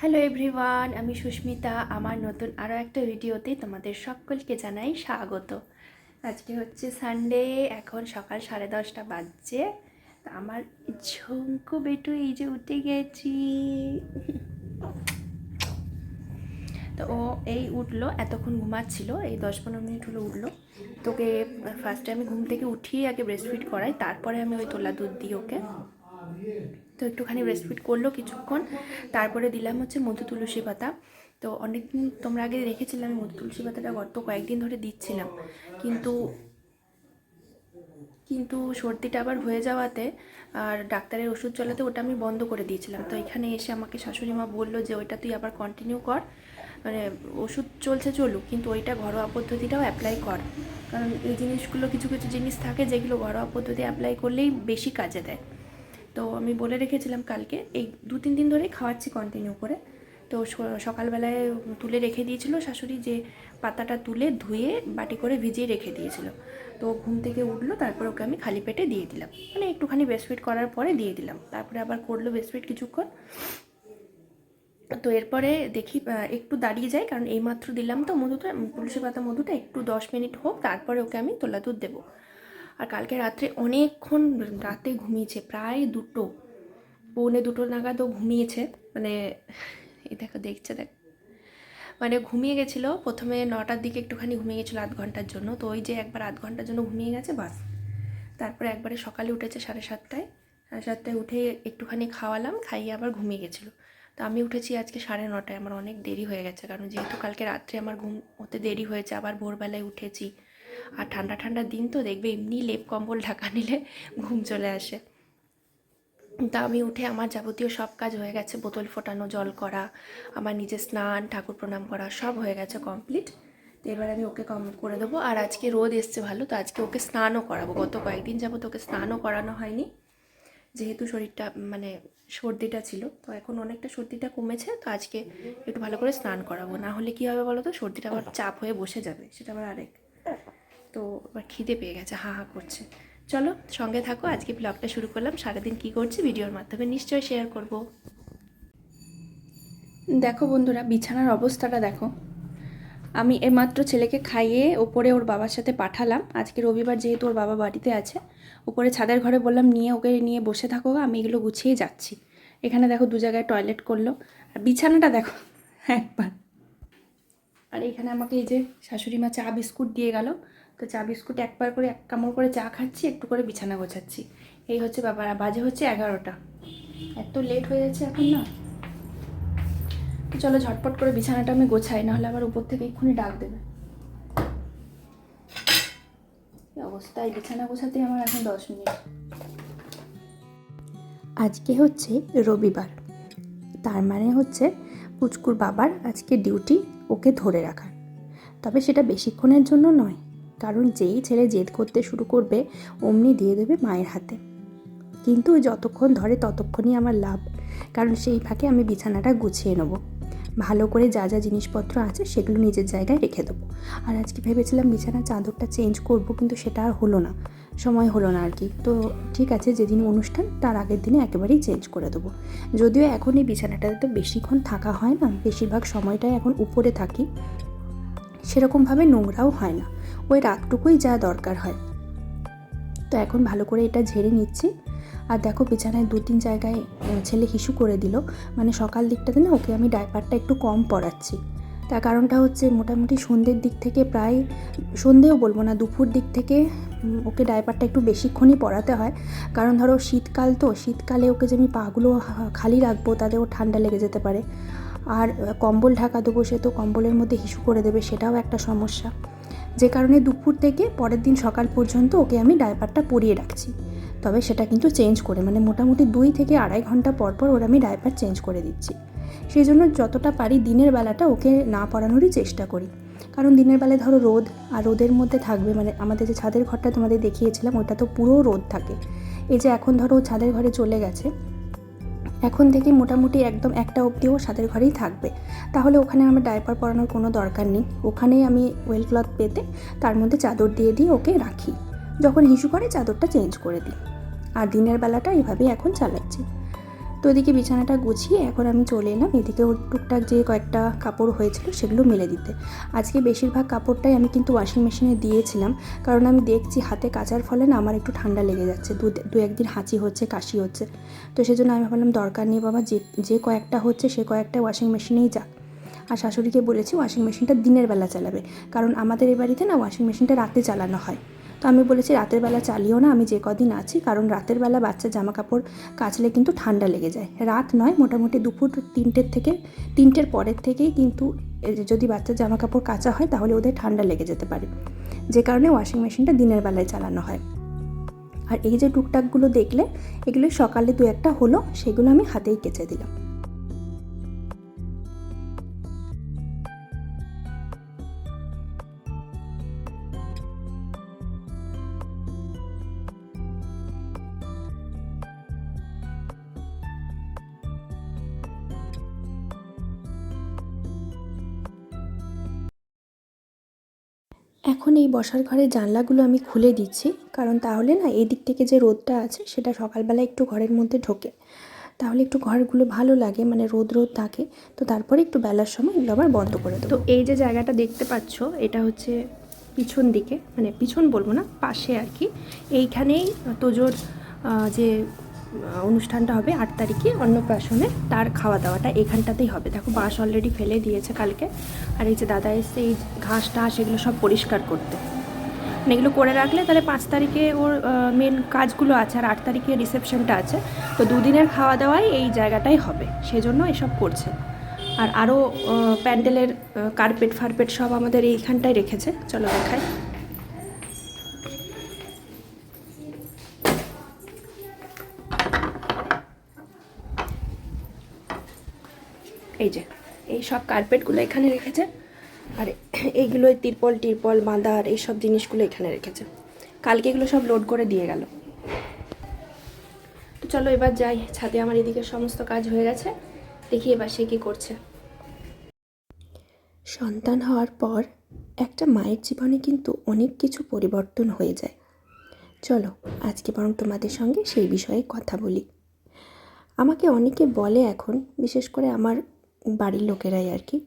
Hello everyone আমি সুস্মিতা। আমার নতুন আরও একটা ভিডিওতে তোমাদের সকলকে জানাই স্বাগত। আজকে হচ্ছে সানডে এখন সকাল সাড়ে দশটা বাজছে। আমার ঝঙ্কু বেটু এই যে উঠে গেছি। তো ও এই উঠল, এতক্ষণ ঘুমাচ্ছিল, এই দশ পনেরো মিনিট হলো উঠল। তোকে ফার্স্টে আমি ঘুম থেকে উঠিয়ে আগে ব্রেস্টফিট করাই, তারপরে আমি ওই তোলা দুধ দিই ওকে। তো একটুখানি ব্রেস্টফিট করল কিছুক্ষণ। তারপরে দিলাম হচ্ছে মধু তুলসী পাতা। তো অনেকদিন তোমরা আগে রেখেছিলাম মধু তুলসী পাতাটা গত কয়েকদিন ধরে দিচ্ছিলাম। কিন্তু কিন্তু সর্দিটা আবার হয়ে যাওয়াতে আর ডাক্তারের ওষুধ চলাতে ওটা আমি বন্ধ করে দিয়েছিলাম। তো এখানে এসে আমাকে শাশুড়ি মা বলল যে, ওইটা তুই আবার কন্টিনিউ কর। মানে ওষুধ চলছে চলুক, কিন্তু ওইটা ঘরোয়া পদ্ধতিটাও অ্যাপ্লাই কর। কারণ এই জিনিসগুলো কিছু কিছু জিনিস থাকে যেগুলো ঘরোয়া পদ্ধতি অ্যাপ্লাই করলেই বেশি কাজে দেয়। তো আমি বলে রেখেছিলাম কালকে, এই দু তিন দিন ধরেই খাওয়াচ্ছি কন্টিনিউ করে। তো সকালবেলায় তুলে রেখে দিয়েছিল শাশুড়ি যে পাতাটা তুলে ধুয়ে বাটি করে ভিজিয়ে রেখে দিয়েছিল। তো ঘুম থেকে উঠল, তারপর ওকে আমি খালি পেটে দিয়ে দিলাম। মানে একটুখানি ব্রেস্টফিট করার পরে দিয়ে দিলাম। তারপরে আবার করল ব্রেস্টফিট কিছুক্ষণ। তো এরপরে দেখি একটু দাঁড়িয়ে যায়, কারণ এইমাত্র দিলাম তো মধুটা তুলসী পাতা মধুটা একটু দশ মিনিট হোক, তারপরে ওকে আমি তোলা দুধ দেবো। আর কালকে রাত্রে অনেকক্ষণ রাতে ঘুমিয়েছে, প্রায় দুটো, পৌনে দুটো নাগাদও ঘুমিয়েছে। মানে এই দেখো, দেখছে, দেখ। মানে ঘুমিয়ে গেছিল, প্রথমে নটার দিকে একটুখানি ঘুমিয়ে গেছিল আধ ঘণ্টার জন্য। তো ওই যে একবার আধ ঘণ্টার জন্য ঘুমিয়ে গেছে, বাস। তারপরে একবারে সকালে উঠেছে সাড়ে সাতটায়। সাড়ে সাতটায় উঠে একটুখানি খাওয়ালাম, খাইয়ে আবার ঘুমিয়ে গেছিল। তো আমি উঠেছি আজকে সাড়ে নটায়, আমার অনেক দেরি হয়ে গেছে। কারণ যেহেতু কালকে রাত্রে আমার ঘুম হতে দেরি হয়েছে, আবার ভোরবেলায় উঠেছি। আর ঠান্ডা ঠান্ডা দিন তো দেখবে এমনি লেপ কম্বল ঢাকা নিলে ঘুম চলে আসে। তা আমি উঠে আমার যাবতীয় সব কাজ হয়ে গেছে বোতল ফোটানো জল করা আমার নিজের স্নান ঠাকুর প্রণাম করা সব হয়ে গেছে কমপ্লিট তো এবার আমি ওকে কম করে দেবো। আর আজকে রোদ এসছে ভালো তো আজকে ওকে স্নানও করাবো। গত কয়েকদিন যাব ওকে স্নানও করানো হয়নি। যেহেতু শরীরটা মানে সর্দিটা ছিল তো এখন অনেকটা সর্দিটা কমেছে তো আজকে একটু ভালো করে স্নান করাবো। না হলে কী হবে বলো তো? সর্দিটা আবার চাপ হয়ে বসে যাবে সেটা আবার আরেক। তো এবার খিদে পেয়ে গেছে, হা হা করছে। চলো, সঙ্গে থাকো, আজকে ব্লগটা শুরু করলাম, সারাদিন কি করছি ভিডিওর মাধ্যমে নিশ্চয়ই শেয়ার করব। দেখো বন্ধুরা, বিছানার অবস্থাটা দেখো। আমি এইমাত্র ছেলেকে খাইয়ে ওপরে ওর বাবার সাথে পাঠালাম। আজকে রবিবার যেহেতু ওর বাবা বাড়িতে আছে উপরে ছাদের ঘরে বললাম, নিয়ে ওকে নিয়ে বসে থাকো আমি এগুলো গুছিয়ে যাচ্ছি। এখানে দেখো দু জায়গায় টয়লেট করল। আর বিছানাটা দেখো, একবার। আর এখানে আমাকে এই যে শাশুড়ি মা চা বিস্কুট দিয়ে গেল। তো চা বিস্কুট একবার করে, এক কামড় করে চা খাচ্ছি, একটু করে বিছানা গোছাচ্ছি। এই হচ্ছে ব্যাপার বাজে হচ্ছে এগারোটা। এত লেট হয়ে যাচ্ছে এখন না। তো চলো ঝটপট করে বিছানাটা আমি গোছাই, নাহলে আবার উপর থেকে এক্ষুনি ডাক দেবে। অবস্থা এই বিছানা গোছাতে আমার এখন দশ মিনিট। আজকে হচ্ছে রবিবার। তার মানে হচ্ছে পুচকুর বাবার আজকে ডিউটি ওকে ধরে রাখার। তবে সেটা বেশিক্ষণের জন্য নয় কারণ যেই ছেলে জেদ করতে শুরু করবে, অমনি দিয়ে দেবে মায়ের হাতে। কিন্তু যতক্ষণ ধরে ততক্ষণই আমার লাভ, কারণ সেই ফাঁকে আমি বিছানাটা গুছিয়ে নেব। ভালো করে যা যা জিনিসপত্র আছে সেগুলো নিজের জায়গায় রেখে দেবো। আর আজকে ভেবেছিলাম বিছানার চাদরটা চেঞ্জ করব, কিন্তু সেটা আর হলো না। সময় হলো না আর কি। তো ঠিক আছে, যেদিন অনুষ্ঠান, তার আগের দিনে একেবারেই চেঞ্জ করে দেবো। যদিও এখন এই বিছানাটাতে তো বেশিক্ষণ থাকা হয় না, বেশিরভাগ সময়টাই এখন উপরে থাকি। সেরকমভাবে নোংরাও হয় না। ওই রাতটুকুই যা দরকার হয়। তো এখন ভালো করে এটা ঝেড়ে নিচ্ছি। আর দেখো বিছানায় দু তিন জায়গায় ছেলে হিসু করে দিল। মানে সকাল দিকটাতে না ওকে আমি ডাইপারটা একটু কম পরাচ্ছি। তার কারণটা হচ্ছে মোটামুটি সন্ধ্যের দিক থেকে প্রায়, সন্ধেও বলব না, দুপুর দিক থেকে ওকে ডাইপারটা একটু বেশিক্ষণই পরাতে হয়। কারণ ধরো শীতকাল তো, শীতকালে ওকে যে আমি পাগুলো খালি রাখব তাতে ও ঠান্ডা লেগে যেতে পারে। আর কম্বল ঢাকা দেবো সে তো কম্বলের মধ্যে হিসু করে দেবে, সেটাও একটা সমস্যা। যে কারণে দুপুর থেকে পরের দিন সকাল পর্যন্ত ওকে আমি ডায়পারটা পরিয়ে রাখছি। তবে সেটা কিন্তু চেঞ্জ করে মানে মোটামুটি দুই থেকে আড়াই ঘণ্টা পর পর ওর আমি ডায়পার চেঞ্জ করে দিচ্ছি। সেই জন্য যতটা পারি দিনের বেলাটা ওকে না পরানোরই চেষ্টা করি। কারণ দিনের বেলায় ধরো রোদ, আর রোদের মধ্যে থাকবে মানে আমাদের যে ছাদের ঘরটা তোমাদের দেখিয়েছিলাম, ওটা তো পুরো রোদ থাকে। এই যে এখন ধরো ছাদের ঘরে চলে গেছে এখন থেকে মোটামুটি একদম একটা অবধি ও সাদের ঘরেই থাকবে। তাহলে ওখানে আমার ডাইপার পরানোর কোনো দরকার নেই। ওখানেই আমি ওয়েল ক্লথ পেতে তার মধ্যে চাদর দিয়ে দিয়ে ওকে রাখি। যখন হিসু করে চাদরটা চেঞ্জ করে দিই। আর দিনের বেলাটা এভাবেই এখন চালাচ্ছি। তো ওদিকে বিছানাটা গুছিয়ে এখন আমি চলে এলাম। এদিকে ওর টুকটাক যে কয়েকটা কাপড় হয়েছিল সেগুলো মেলে দিতে। আজকে বেশিরভাগ কাপড়টাই আমি কিন্তু ওয়াশিং মেশিনে দিয়েছিলাম। কারণ আমি দেখছি হাতে কাচার ফলে না আমার একটু ঠান্ডা লেগে যাচ্ছে। দু দু একদিন হাঁচি হচ্ছে, কাশি হচ্ছে। তো সেজন্য আমি ভাবলাম দরকার নেই বাবা, যে যে কয়েকটা হচ্ছে সে কয়েকটা ওয়াশিং মেশিনেই যাক। আর শাশুড়িকে বলেছি ওয়াশিং মেশিনটা দিনের বেলা চালাবে। কারণ আমাদের এই বাড়িতে না ওয়াশিং মেশিনটা রাতে চালানো হয়। তো আমি বলেছি, রাতের বেলা চালিও না, আমি যে কদিন আছি, কারণ রাতের বেলা বাচ্চা জামা কাপড় কাচলে কিন্তু ঠান্ডা লেগে যায়। রাত নয়, মোটামুটি দুপুর তিনটের থেকে, তিনটের পরের থেকেই কিন্তু যদি বাচ্চার জামা কাপড় কাচা হয়, তাহলে ওদের ঠান্ডা লেগে যেতে পারে। যে কারণে ওয়াশিং মেশিনটা দিনের বেলায় চালানো হয়। আর এই যে টুকটাকগুলো দেখলে, এগুলো সকালে দু একটা হলো, সেগুলো আমি হাতেই কেচে দিলাম। বসার ঘরের জানলাগুলো আমি খুলে দিচ্ছি, কারণ তাহলে না এই দিক থেকে যে রোদটা আছে সেটা সকালবেলা একটু ঘরের মধ্যে ঢোকে। তাহলে একটু ঘরগুলো ভালো লাগে মানে রোদ রোদ থাকে। তো তারপরে একটু বেলার সময় এগুলো আবার বন্ধ করে দেবো। তো এই যে জায়গাটা দেখতে পাচ্ছ, এটা হচ্ছে পিছন দিকে মানে পিছন বলব না, পাশে আর কি। এইখানেই তোজোর যে অনুষ্ঠানটা হবে আট তারিখে অন্নপ্রাশনে। তার খাওয়া দাওয়াটা এখানটাতেই হবে। দেখো, বাঁশ অলরেডি ফেলে দিয়েছে কালকে। আর এই যে দাদা এসে এই ঘাস টাস এগুলো সব পরিষ্কার করতে। মানে এগুলো করে রাখলে তাহলে পাঁচ তারিখে ওর মেন কাজগুলো আছে, আর আট তারিখে রিসেপশনটা আছে। তো দুদিনের খাওয়া দাওয়াই এই জায়গাটাই হবে। সেজন্য এসব করছে। আর আরও প্যান্ডেলের কার্পেট ফার্পেট সব আমাদের এইখানটায় রেখেছে। চলো দেখাই। এই যে, এই সব কার্পেটগুলো এখানে রেখেছে। আর এইগুলো তিরপল, টিরপল, বাঁধার এই সব জিনিসগুলো এখানে রেখেছে। কালকে এগুলো সব লোড করে দিয়ে গেল। তো চলো এবার যাই, ছাদে আমার এদিকে সমস্ত কাজ হয়ে গেছে। দেখি এবার সে কী করছে। সন্তান হওয়ার পর একটা মায়ের জীবনে কিন্তু অনেক কিছু পরিবর্তন হয়ে যায়। চলো, আজকে বরং তোমাদের সঙ্গে সেই বিষয়ে কথা বলি। আমাকে অনেকে বলে এখন, বিশেষ করে আমার বাড়ির লোকেরাই আর কি,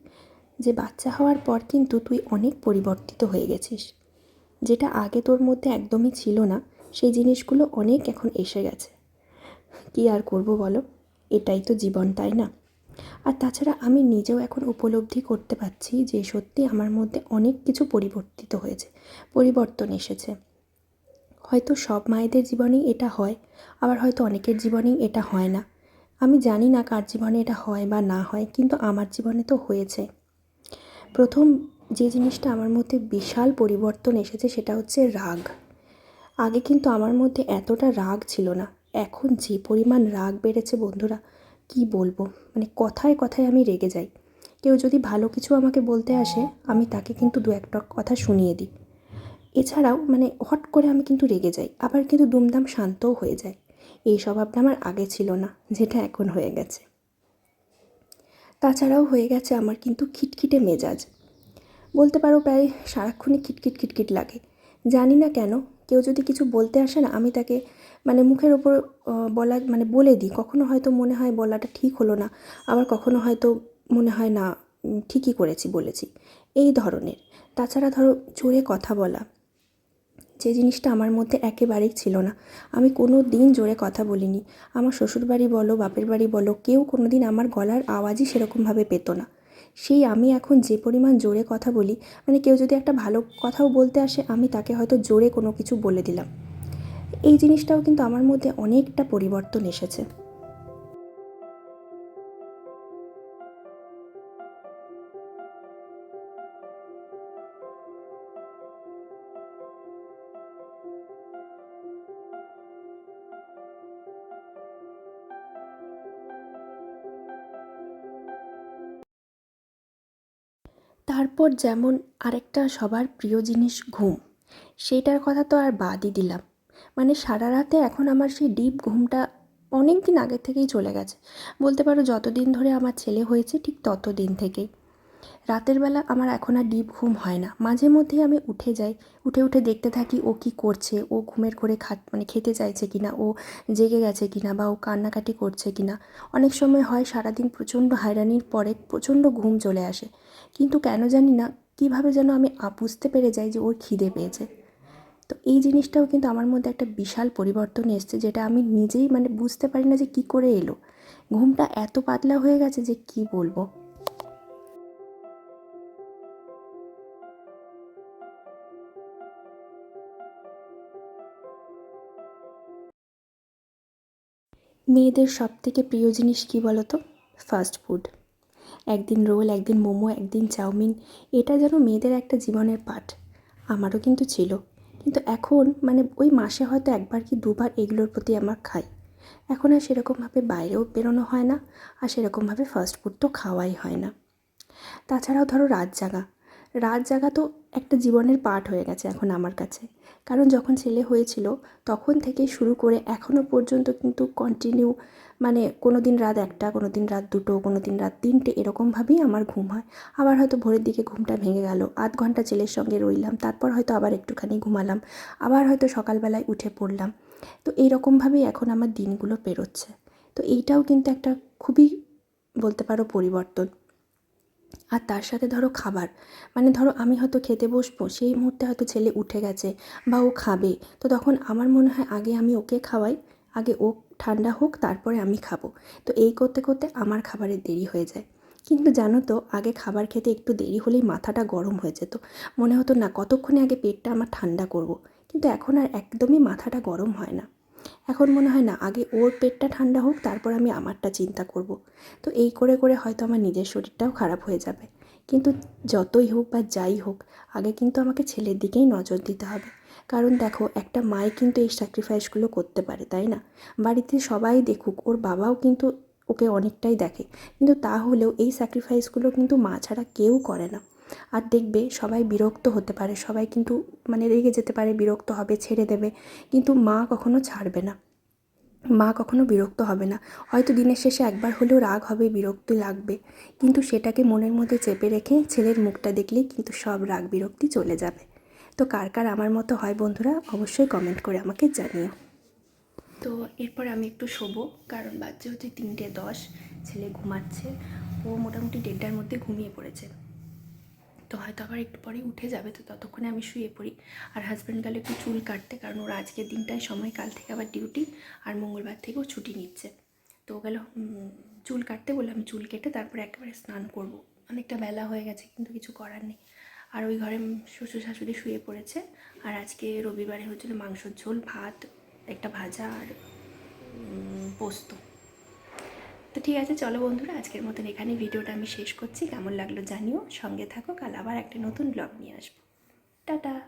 যে বাচ্চা হওয়ার পর কিন্তু তুই অনেক পরিবর্তিত হয়ে গেছিস। যেটা আগে তোর মধ্যে একদমই ছিল না, সেই জিনিসগুলো অনেক এখন এসে গেছে। কি আর করব বলো? এটাই তো জীবন, তাই না? আর তাছাড়া আমি নিজেও এখন উপলব্ধি করতে পারছি যে সত্যি আমার মধ্যে অনেক কিছু পরিবর্তিত হয়েছে, পরিবর্তন এসেছে। হয়তো সব মায়েদের জীবনেই এটা হয়, আবার হয়তো অনেকের জীবনেই এটা হয় না। আমি জানি না কার জীবনে এটা হয় বা না হয়, কিন্তু আমার জীবনে তো হয়েছে। প্রথম যে জিনিসটা আমার মধ্যে বিশাল পরিবর্তন এসেছে সেটা হচ্ছে রাগ। আগে কিন্তু আমার মধ্যে এতটা রাগ ছিল না। এখন যে পরিমাণ রাগ বেড়েছে বন্ধুরা, কি বলব? মানে কথায় কথায় আমি রেগে যাই। কেউ যদি ভালো কিছু আমাকে বলতে আসে, আমি তাকে কিন্তু দু একটা কথা শুনিয়ে দিই। এছাড়াও মানে হট করে আমি কিন্তু রেগে যাই। আবার কিন্তু দুমদাম শান্তও হয়ে যায় এই স্বভাবটা আমার আগে ছিল না, যেটা এখন হয়ে গেছে। তাছাড়াও হয়ে গেছে আমার কিন্তু খিটখিটে মেজাজ। বলতে পারো প্রায় সারাক্ষণই খিটখিট খিটখিট লাগে। জানি না কেন, কেউ যদি কিছু বলতে আসে না, আমি তাকে মানে মুখের ওপর বলা মানে বলে দিই। কখনো হয়তো মনে হয় বলাটা ঠিক হলো না, আবার কখনো হয়তো মনে হয় না ঠিকই করেছি বলেছি। এই ধরনের। তাছাড়া ধরো জোরে কথা বলা যে জিনিসটা আমার মধ্যে একেবারেই ছিল না। আমি কোনো দিন জোরে কথা বলিনি। আমার শ্বশুরবাড়ি বলো, বাপের বাড়ি বলো, কেউ কোনো দিন আমার গলার আওয়াজই সেরকমভাবে পেত না। সেই আমি এখন যে পরিমাণ জোরে কথা বলি মানে কেউ যদি একটা ভালো কথাও বলতে আসে, আমি তাকে হয়তো জোরে কোনো কিছু বলে দিলাম। এই জিনিসটাও কিন্তু আমার মধ্যে অনেকটা পরিবর্তন এসেছে। তারপর যেমন আরেকটা সবার প্রিয় জিনিস ঘুম, সেইটার কথা তো আর বাদই দিলাম। মানে সারা রাতে এখন আমার সেই ডিপ ঘুমটা অনেক দিন আগে থেকেই চলে গেছে। বলতে পারো যতদিন ধরে আমার ছেলে হয়েছে ঠিক তত দিন থেকেই। রাতের বেলা আমার এখন আর ডিপ ঘুম হয় না। মাঝে মধ্যেই আমি উঠে যাই, উঠে উঠে দেখতে থাকি ও কি করছে, ও ঘুমের করে খাট মানে খেতে চাইছে কিনা, ও জেগে গেছে কিনা বা ও কান্নাকাটি করছে কিনা। অনেক সময় হয় সারাদিন প্রচণ্ড হয়রানির পরে প্রচণ্ড ঘুম চলে আসে। কিন্তু কেন জানি না, কীভাবে যেন আমি বুঝতে পেরে যাই যে ওর খিদে পেয়েছে। তো এই জিনিসটাও কিন্তু আমার মধ্যে একটা বিশাল পরিবর্তন এসছে, যেটা আমি নিজেই মানে বুঝতে পারি না যে কী করে এলো। ঘুমটা এত পাতলা হয়ে গেছে যে কি বলব? মেয়েদের সব থেকে প্রিয় জিনিস কী বলো তো ফাস্ট ফুড একদিন রোল, একদিন মোমো, একদিন চাউমিন, এটা যেন মেয়েদের একটা জীবনের পাঠ। আমারও কিন্তু ছিল। কিন্তু এখন মানে ওই মাসে হয়তো একবার কি দুবার এগুলোর প্রতি আমার খাই। এখন আর সেরকমভাবে বাইরেও বেরোনো হয় না, আর সেরকমভাবে ফাস্ট ফুড তো খাওয়াই হয় না। তাছাড়াও ধরো রাত জাগা রাত জাগা তো একটা জীবনের পার্ট হয়ে গেছে এখন আমার কাছে। কারণ যখন ছেলে হয়েছিল, তখন থেকে শুরু করে এখনও পর্যন্ত কিন্তু কন্টিনিউ মানে কোনো দিন রাত একটা কোনো দিন রাত দুটো কোনো দিন রাত তিনটে, এরকমভাবেই আমার ঘুম হয়। আবার হয়তো ভোরের দিকে ঘুমটা ভেঙে গেল। আধ ঘণ্টা ছেলের সঙ্গে রইলাম, তারপর হয়তো আবার একটুখানি ঘুমালাম। আবার হয়তো সকালবেলায় উঠে পড়লাম। তো এইরকমভাবেই এখন আমার দিনগুলো পেরোচ্ছে। তো এইটাও কিন্তু একটা খুবই বলতে পারো পরিবর্তন। আর তার সাথে ধরো খাবার। মানে ধরো আমি হয়তো খেতে বসবো, সেই মুহূর্তে হয়তো ছেলে উঠে গেছে বা ও খাবে। তো তখন আমার মনে হয় আগে আমি ওকে খাওয়াই, আগে ও ঠান্ডা হোক, তারপরে আমি খাব। তো এই করতে করতে আমার খাবারের দেরি হয়ে যায়। কিন্তু জানো তো, আগে খাবার খেতে একটু দেরি হলেই মাথাটা গরম হয়ে যেত। মনে হতো, না, কতক্ষণে আগে পেটটা আমার ঠান্ডা করব। কিন্তু এখন আর একদমই মাথাটা গরম হয় না। এখন মনে হয়, না, আগে ওর পেটটা ঠান্ডা হোক, তারপর আমি আমারটা চিন্তা করব। তো এই করে করে হয়তো আমার নিজের শরীরটাও খারাপ হয়ে যাবে। কিন্তু যতই হোক বা যাই হোক, আগে কিন্তু আমাকে ছেলের দিকেই নজর দিতে হবে। কারণ দেখো, একটা মায় কিন্তু এই স্যাক্রিফাইসগুলো করতে পারে, তাই না? বাড়িতে সবাই দেখুক, ওর বাবাও কিন্তু ওকে অনেকটাই দেখে। কিন্তু তাহলেও এই স্যাক্রিফাইসগুলো কিন্তু মা ছাড়া কেউ করে না। আর দেখবে, সবাই বিরক্ত হতে পারে, সবাই কিন্তু মানে রেগে যেতে পারে, বিরক্ত হবে, ছেড়ে দেবে। কিন্তু মা কখনো ছাড়বে না। মা কখনো বিরক্ত হবে না। হয়তো দিনের শেষে একবার হলেও রাগ হবে, বিরক্তি লাগবে। কিন্তু সেটাকে মনের মধ্যে চেপে রেখে ছেলের মুখটা দেখলেই কিন্তু সব রাগ বিরক্তি চলে যাবে। তো কার কার আমার মতো হয় বন্ধুরা, অবশ্যই কমেন্ট করে আমাকে জানিও। তো এরপর আমি একটু শোবো, কারণ বাচ্চা হচ্ছে তিনটে দশ, ছেলে ঘুমাচ্ছে, ও মোটামুটি দেড়টার মধ্যে ঘুমিয়ে পড়েছে। তো হয়তো আবার একটু পরে উঠে যাবে, তো ততক্ষণে আমি শুয়ে পড়ি। আর হাজব্যান্ড গেলে একটু চুল কাটতে, কারণ ওর আজকের দিনটায় সময় কাল থেকে আবার ডিউটি আর মঙ্গলবার থেকেও ছুটি নিচ্ছে। তো ও গেল চুল কাটতে বললাম, চুল কেটে তারপরে একেবারে স্নান করব। অনেকটা বেলা হয়ে গেছে, কিন্তু কিছু করার নেই। আর ওই ঘরে শ্বশুর শাশুড়ি শুয়ে পড়েছে। আর আজকে রবিবারে হচ্ছিল মাংসর ঝোল, ভাত, একটা ভাজা আর পোস্ত। তো ঠিক আছে, চলো বন্ধুরা, আজকের মতন এখানে ভিডিওটা আমি শেষ করছি। কেমন লাগল জানিও। সঙ্গে থাকো, কাল আবার একটা নতুন ব্লগ নিয়ে আসব। টাটা!